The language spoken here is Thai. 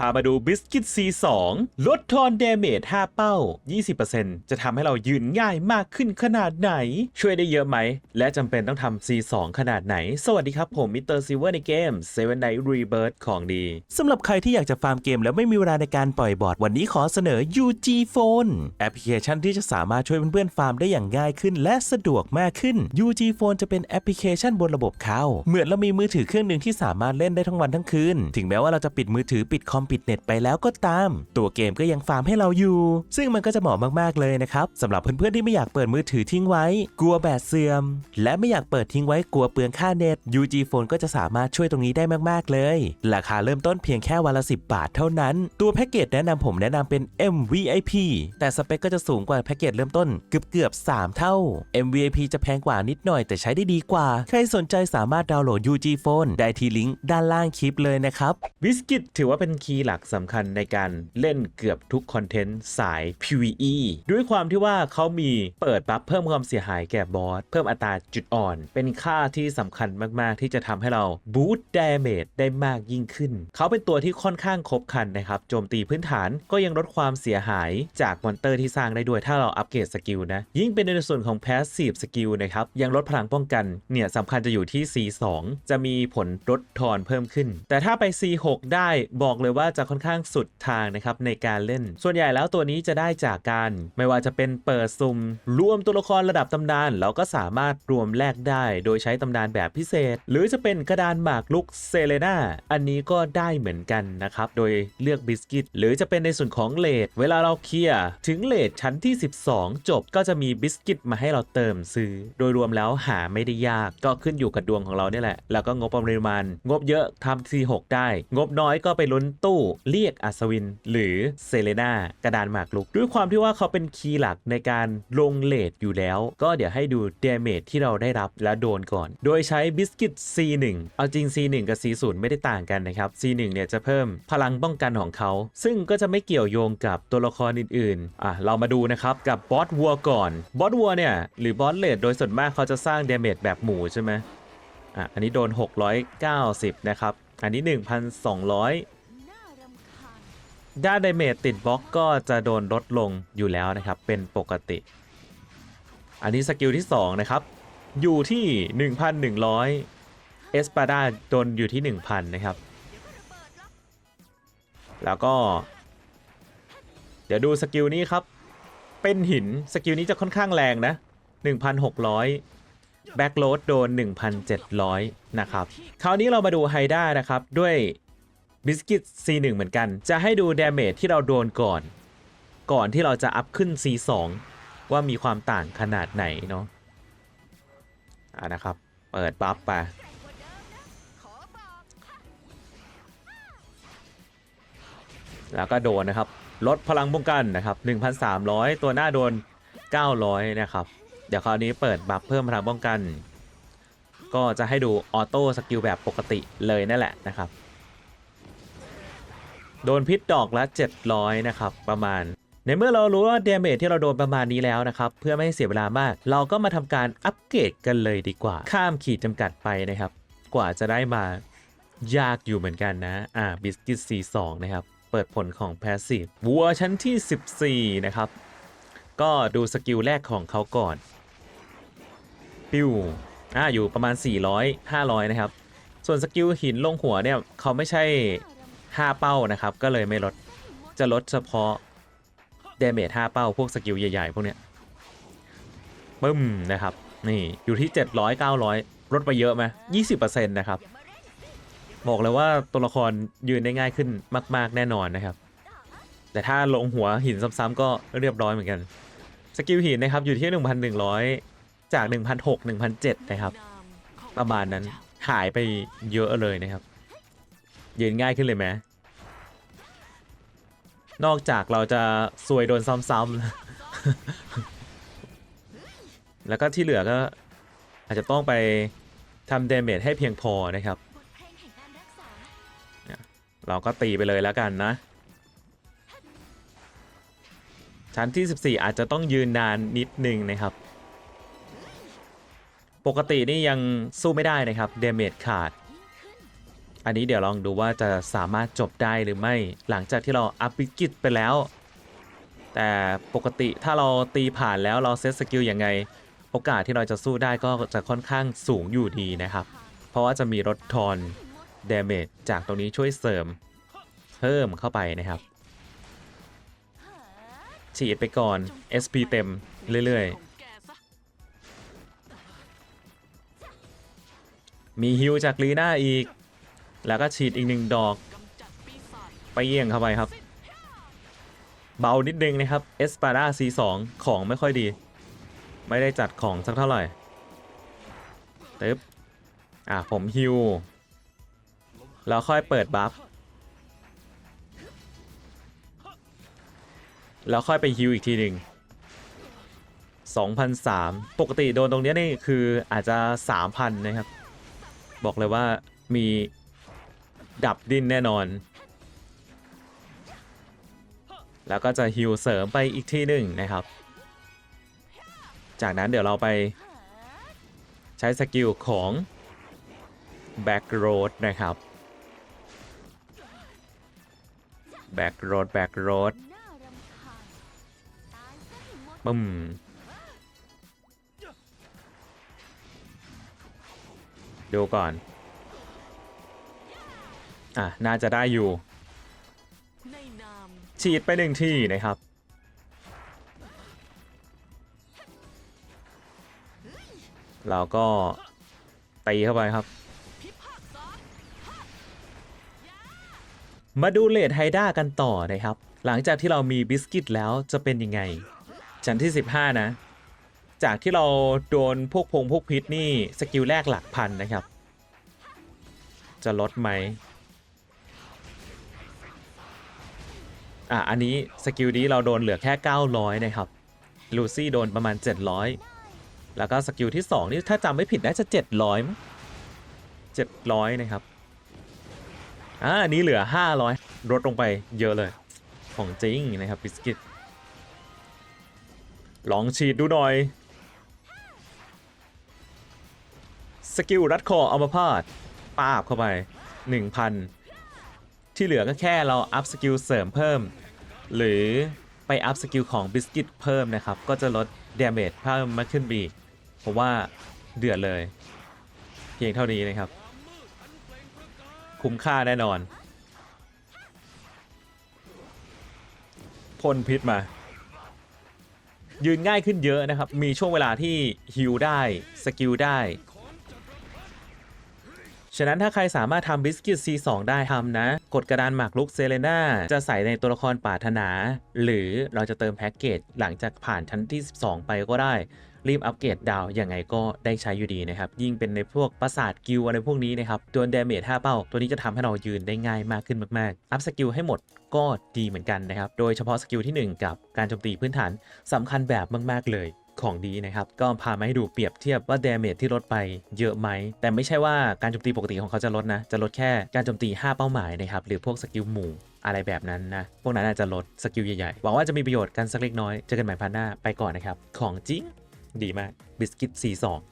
พามาดูบิสกิต C2 ลดทอนเดเมจ5เป้า 20%จะทำให้เรายืนง่ายมากขึ้นขนาดไหน ช่วยได้เยอะไหม และจำเป็นต้องทำ C2 ขนาดไหน สวัสดีครับผมมิสเตอร์ซิเวอร์ในเกม Seven Night Rebirth ของดีสำหรับใครที่อยากจะฟาร์มเกมแล้วไม่มีเวลาในการปล่อยบอร์ดวันนี้ขอเสนอ UG Phone แอปพลิเคชันที่จะสามารถช่วยเพื่อนๆฟาร์มได้อย่างง่ายขึ้น และสะดวกมากขึ้น UG Phone จะเป็นแอปพลิเคชันบนระบบเขาเหมือนเรามีมือถือเครื่องหนึ่งที่สามารถเล่นได้ทั้งวันทั้งคืน ถึงแม้ว่าเราจะปิดมือถือปิดคอมปิดเน็ตไปแล้วก็ตาม ตัวเกมก็ยังฟาร์มให้เราอยู่ ซึ่งมันก็จะเหมาะมากๆเลยนะครับสำหรับเพื่อนๆที่ไม่อยากเปิดมือถือทิ้งไว้ กลัวแบตเสื่อม และไม่อยากเปิดทิ้งไว้กลัวเปลืองค่าเน็ต UG Phone ก็จะสามารถช่วยตรงนี้ได้มากๆเลย ราคาเริ่มต้นเพียงแค่วันละ 10 บาทเท่านั้น ตัวแพ็กเกจแนะนำผมแนะนำเป็น MVIP แต่สเปคก็จะสูงกว่าแพ็กเกจเริ่มต้นเกือบเกือบ3 เท่า MVIP จะแพงกว่านิดหน่อยแต่ใช้ได้ดีกว่า ใครสนใจสามารถดาวน์โหลด UG Phone ได้ที่ลิงก์ด้านล่างคลิปเลยนะครับบิสกิตถือว่าเป็นคีหลักสำคัญในการเล่นเกือบทุกคอนเทนต์สาย PVE ด้วยความที่ว่าเขามีเปิดบัฟเพิ่มความเสียหายแก่บอส เพิ่มอัตราจุดอ่อน เป็นค่าที่สำคัญมากๆ ที่จะทำให้เราบูต t ด a เมจได้มากยิ่งขึ้น เขาเป็นตัวที่ค่อนข้างครบครันนะครับโจมตีพื้นฐานก็ยังลดความเสียหายจากมอนเตอร์ที่สร้างได้ด้วยถ้าเราอัปเกรดสกิลนะยิ่งเป็นในส่วนของ Passive สกิลนะครับยังลดพลังป้องกันเนี่ยสำคัญจะอยู่ที่ C2 จะมีผลลดทอนเพิ่มขึ้น แต่ถ้าไป C6 ได้บอกเลยว่าว่าจะค่อนข้างสุดทางนะครับในการเล่น ส่วนใหญ่แล้วตัวนี้จะได้จากการ ไม่ว่าจะเป็นเปิดซุ่มรวมตัวละครระดับตำนานเราก็สามารถรวมแลกได้ โดยใช้ตำนานแบบพิเศษ หรือจะเป็นกระดานหมากลุกเซเลนาอันนี้ก็ได้เหมือนกันนะครับ โดยเลือกบิสกิต หรือจะเป็นในส่วนของเลดเวลาเราเคลียร์ถึงเลดชั้นที่ 12 จบก็จะมีบิสกิตมาให้เราเติมซื้อ โดยรวมแล้วหาไม่ได้ยาก ก็ขึ้นอยู่กับดวงของเราเนี่ยแหละ แล้วก็งบประมาณ งบเยอะทำ C6 ได้ งบน้อยก็ไปลุ้นตู้เรียกอัศวิน หรือเซเลนากระดานหมากลุก ด้วยความที่ว่าเขาเป็นคีย์หลักในการลงเลดอยู่แล้ว ก็เดี๋ยวให้ดูเดเมจที่เราได้รับและโดนก่อน โดยใช้บิสกิต C1 เอาจริง C1 กับ C0 ไม่ได้ต่างกันนะครับ C1 เนี่ยจะเพิ่มพลังป้องกันของเขา ซึ่งก็จะไม่เกี่ยวโยงกับตัวละครอื่นๆ อะ เรามาดูนะครับ กับบอสวัวก่อน บอสวัวเนี่ย หรือบอสเลดโดยส่วนมากเขาจะสร้างเดเมจแบบหมูใช่ไหมอะ อันนี้โดน 690 นะครับ อันนี้ 1,200 ด้านเดเมจติดบล็อกก็จะโดนลดลงอยู่แล้วนะครับ เป็นปกติ อันนี้สกิลที่ 2 นะครับ อยู่ที่ 1,100 เอสปาดาโดนอยู่ที่ 1,000 นะครับ แล้วก็ เดี๋ยวดูสกิลนี้ครับ เป็นหินสกิลนี้จะค่อนข้างแรงนะ 1,600 แบ็กโ a ดโดน 1,700 นะครับ คราวนี้เรามาดูไฮด้านะครับด้วย บิสกิต C1 เหมือนกัน จะให้ดูดาเมจที่เราโดนก่อน ก่อนที่เราจะอัพขึ้น C2 ว่ามีความต่างขนาดไหนเนาะอ่านะครับ เปิดบัฟไปแล้วก็โดนนะครับ ลดพลังป้องกันนะครับ 1,300 ตัวหน้าโดน 900 นะครับ เดี๋ยวคราวนี้เปิดบัฟเพิ่มพลังป้องกัน ก็จะให้ดูออโต้สกิลแบบปกติเลยนั่นแหละนะครับ โดนพิษดอกละ 700 นะครับ ประมาณ ในเมื่อเรารู้ว่าเดเมจที่เราโดนประมาณนี้แล้วนะครับ เพื่อไม่ให้เสียเวลามาก เราก็มาทำการอัปเกรดกันเลยดีกว่า ข้ามขีดจำกัดไปนะครับ กว่าจะได้มายากอยู่เหมือนกันนะ อ่าบิสกิต C2 นะครับ เปิดผลของ Passive วัวชั้นที่ 14 นะครับ ก็ดูสกิลแรกของเขาก่อน ปิ้วอ่าอยู่ประมาณ 400 500 นะครับ ส่วนสกิลหินลงหัวเนี่ย เขาไม่ใช่ 5 เป้านะครับ ก็เลยไม่ลด จะลดเฉพาะเดเมจ5เป้า พวกสกิลใหญ่ๆ พวกเนี้ยปึ้มนะครับ นี่อยู่ที่ 700 900ลดไปเยอะไหม20%นะครับ บอกเลยว่าตัวละครยืนได้ง่ายขึ้นมาก ๆ แน่นอนนะครับ แต่ถ้าลงหัวหินซ้ำๆก็เรียบร้อยเหมือนกัน สกิลหินนะครับอยู่ที่ 1,100 จาก 1,600 1,700นะครับ ประมาณนั้นหายไปเยอะเลยนะครับ ยืนง่ายขึ้นเลยไหมนอกจากเราจะซวยโดนซ้ำๆ แล้วก็ที่เหลือก็อาจจะต้องไปทำเดเมจให้เพียงพอนะครับ เราก็ตีไปเลยแล้วกันนะ ชั้นที่ 14 อาจจะต้องยืนนานนิดนึงนะครับ ปกตินี่ยังสู้ไม่ได้นะครับ เดเมจขาด อันนี้เดี๋ยวลองดูว่าจะสามารถจบได้หรือไม่ หลังจากที่เราอัพวิกิตไปแล้ว แต่ปกติถ้าเราตีผ่านแล้วเราเซตสกิลยังไง โอกาสที่เราจะสู้ได้ก็จะค่อนข้างสูงอยู่ดีนะครับ เพราะว่าจะมีรถทอนเดเมจจากตรงนี้ช่วยเสริม เพิ่มเข้าไปนะครับฉีดไปก่อน SP เต็มเรื่อยๆ มีฮิวจากลีน่าอีก แล้วก็ฉีดอีกหนึ่งดอก ไปเยี่ยงเข้าไปครับ เบานิดนึงนะครับเอสปา d า C2 ของไม่ค่อยดี ไม่ได้จัดของสักเท่าไหร่ตึ๊บอะผมฮิวแล้วค่อยเปิดบัฟแล้วค่อยไปฮิวอีกทีหนึ่ง2,003 ปกติโดนตรงนี้นี่คืออาจจะ 3,000 นะครับ บอกเลยว่ามี ดับดินแน่นอน แล้วก็จะฮิวเสริมไปอีกที่หนึ่งนะครับ จากนั้นเดี๋ยวเราไปใช้สกิลของ Back Road นะครับ Back Road Back Road ปึ้มดูก่อน อะน่าจะได้อยู่ ฉีดไปหนึ่งที่นะครับเราก็ตีเข้าไปครับ มาดูเลดไฮด้ากันต่อนะครับ หลังจากที่เรามีบิสกิตแล้วจะเป็นยังไง ชั้นที่ 15 นะ จากที่เราโดนพวกพงพวกพิษนี่ สกิลแรกหลักพันนะครับ จะลดไหม อะอันนี้สกิลนี้เราโดนเหลือแค่ 900 นะครับ ลูซี่โดนประมาณ 700 แล้วก็สกิลที่ 2 นี่ถ้าจำไม่ผิดน่าจะ 700มั้ง700 นะครับอ่าอันนี้เหลือ 500ลดลงไปเยอะเลย ของจริงนะครับบิสกิตลองฉีดดูหน่อย สกิลรัดคอเอามาพาดปาบเข้าไป 1,000 ที่เหลือก็แค่เราอัพสกิลเสริมเพิ่ม หรือไปอัพสกิลของบิสกิตเพิ่มนะครับ ก็จะลดเดาเมจเพิ่มมากขึ้นบีเพราะว่าเดือดเลย เพียงเท่านี้นะครับ คุ้มค่าแน่นอนพ่นพิษมา ยืนง่ายขึ้นเยอะนะครับ มีช่วงเวลาที่ฮิลได้ สกิลได้ ฉะนั้นถ้าใครสามารถทำบิสกิต C2 ได้ทำนะ กดกระดานหมากลุกเซเลนาจะใส่ในตัวละครปราถนา หรือเราจะเติมแพ็กเกจหลังจากผ่านชั้นที่ 12 ไปก็ได้ รีบอัปเกรดดาวยังไงก็ได้ใช้อยู่ดีนะครับ ยิ่งเป็นในพวกปราสาทกิลอะไรพวกนี้นะครับโดนเดเมจ5เป้า ตัวนี้จะทำให้เรายืนได้ง่ายมากขึ้นมากๆ อัพสกิลให้หมดก็ดีเหมือนกันนะครับ โดยเฉพาะสกิลที่ 1 กับการโจมตีพื้นฐานสำคัญแบบมาก ๆเลย ของดีนะครับ ก็พามาให้ดูเปรียบเทียบว่าเดาเมจที่ลดไปเยอะไหม แต่ไม่ใช่ว่าการโจมตีปกติของเขาจะลดนะ จะลดแค่การโจมตี 5 เป้าหมายนะครับ หรือพวกสกิลหมู่อะไรแบบนั้นนะ พวกนั้นอาจจะลดสกิลใหญ่ๆ หวังว่าจะมีประโยชน์กันสักเล็กน้อย เจอกันใหม่พันหน้า ไปก่อนนะครับ ของจริง ดีมาก บิสกิต 42